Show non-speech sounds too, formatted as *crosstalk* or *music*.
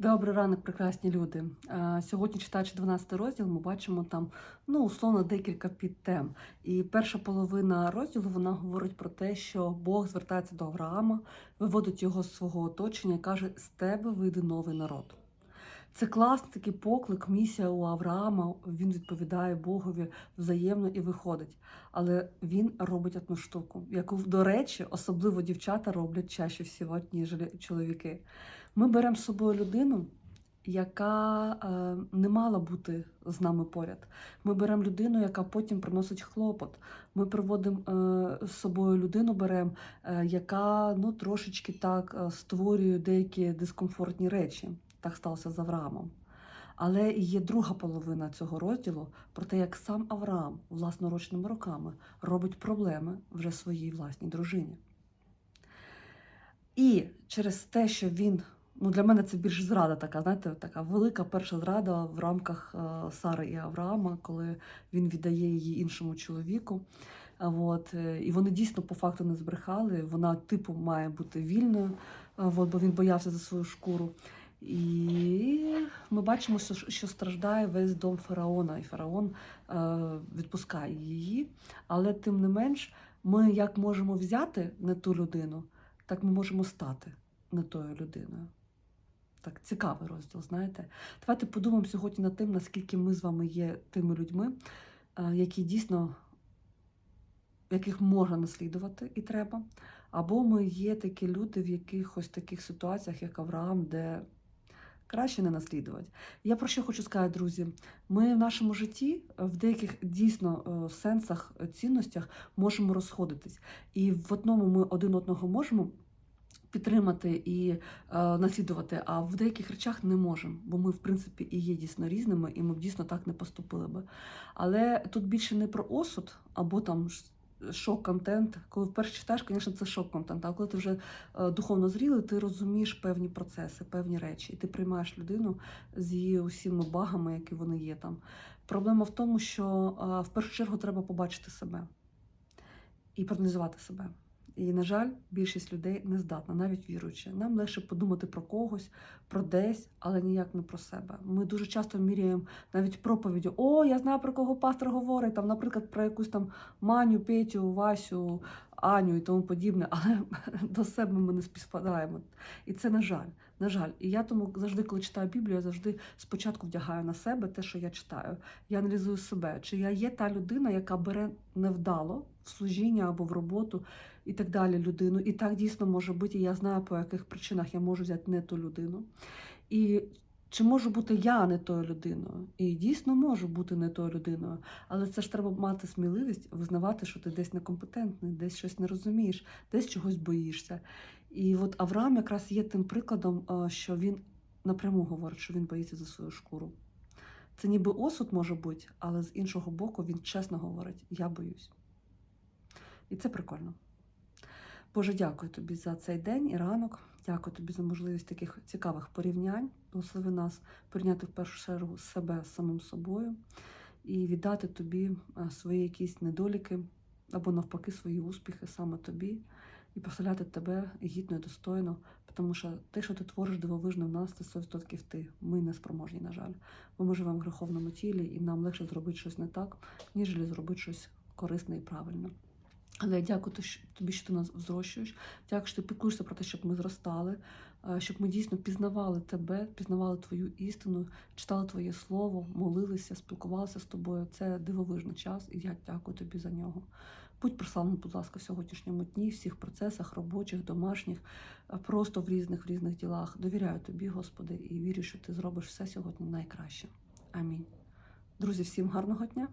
Добрий ранок, прекрасні люди. Сьогодні, читаючи 12 розділ, ми бачимо там ну, условно декілька підтем. І перша половина розділу вона говорить про те, що Бог звертається до Авраама, виводить його з свого оточення і каже: з тебе вийде новий народ. Це класний такий поклик, місія у Авраама. Він відповідає Богові взаємно і виходить. Але він робить одну штуку, яку, до речі, особливо дівчата роблять чаще всього, ніж чоловіки. Ми беремо з собою людину, яка е, не мала бути з нами поряд. Ми беремо людину, яка потім приносить хлопот. Ми приводимо е, з собою людину, беремо, е, яка ну, трошечки так е, створює деякі дискомфортні речі. Так сталося з Авраамом. Але є друга половина цього розділу про те, як сам Авраам власноручними руками робить проблеми вже своїй власній дружині. І через те, що він, ну для мене це більш зрада така, знаєте, така велика перша зрада в рамках е, Сари і Авраама, коли він віддає її іншому чоловіку. От, е, і вони дійсно по факту не збрехали. Вона, типу, має бути вільною, от, бо він боявся за свою шкуру. І ми бачимо, що, страждає весь дом фараона, і фараон е, відпускає її. Але тим не менш, ми як можемо взяти не ту людину, так ми можемо стати не тою людиною. Так, цікавий розділ, знаєте. Давайте подумаємо сьогодні над тим, наскільки ми з вами є тими людьми, е, які дійсно яких можна наслідувати і треба. Або ми є такі люди в якихось таких ситуаціях, як Авраам, де краще не наслідувати. Я про що хочу сказати, друзі? Ми в нашому житті в деяких дійсно е, сенсах, е, цінностях можемо розходитись. І в одному ми один одного можемо. Підтримати і е, наслідувати, а в деяких речах не можемо, бо ми, в принципі, і є дійсно різними, і ми б дійсно так не поступили би. Але тут більше не про осуд або там шок-контент. Коли вперше читаєш, звісно, це шок-контент. А коли ти вже е, духовно зрілий, ти розумієш певні процеси, певні речі, і ти приймаєш людину з її усіма багами, які вони є там. Проблема в тому, що е, в першу чергу треба побачити себе і проаналізувати себе. І, на жаль, більшість людей не здатна, навіть віруючи. Нам легше подумати про когось, про десь, але ніяк не про себе. Ми дуже часто міряємо навіть проповіді: О, я знаю про кого пастор говорить, там, наприклад, про якусь там Маню, Петю, Васю, Аню і тому подібне, *laughs* але до себе ми не співпадаємо. І це на жаль. На жаль, і я тому завжди, коли читаю Біблію, я завжди спочатку вдягаю на себе те, що я читаю. Я аналізую себе, чи я є та людина, яка бере невдало в служіння або в роботу і так далі людину. І так дійсно може бути. І я знаю, по яких причинах я можу взяти не ту людину. І чи можу бути я не тою людиною? І дійсно можу бути не тою людиною. Але це ж треба мати сміливість визнавати, що ти десь некомпетентний, десь щось не розумієш, десь чогось боїшся. І от Авраам якраз є тим прикладом, е, що він напряму говорить, що він боїться за свою шкуру. Це ніби осуд може бути, але з іншого боку він чесно говорить: я боюсь. І це прикольно. Боже, дякую тобі за цей день і ранок. Дякую тобі за можливість таких цікавих порівнянь. Благослови нас прийняти в першу чергу себе самим собою і віддати тобі е, свої якісь недоліки або навпаки свої успіхи саме тобі, і прославляти тебе гідно і достойно, тому що те, що ти твориш дивовижно в нас, це 100% ти. Ми не спроможні, на жаль. Бо ми живемо в греховному тілі, і нам легше зробити щось не так, ніж зробити щось корисне і правильне. Але я дякую тобі, що ти нас взрощуєш. Дякую, що ти піклуєшся про те, щоб ми зростали, е, щоб ми дійсно пізнавали тебе, пізнавали твою істину, читали твоє слово, молилися, спілкувалися з тобою. Це дивовижний час, і я дякую тобі за нього. Будь прославлений, будь ласка, в сьогоднішньому дні, в всіх процесах, робочих, домашніх, е, просто в різних в різних ділах. Довіряю тобі, Господи, і вірю, що ти зробиш все сьогодні найкраще. Амінь. Друзі, всім гарного дня!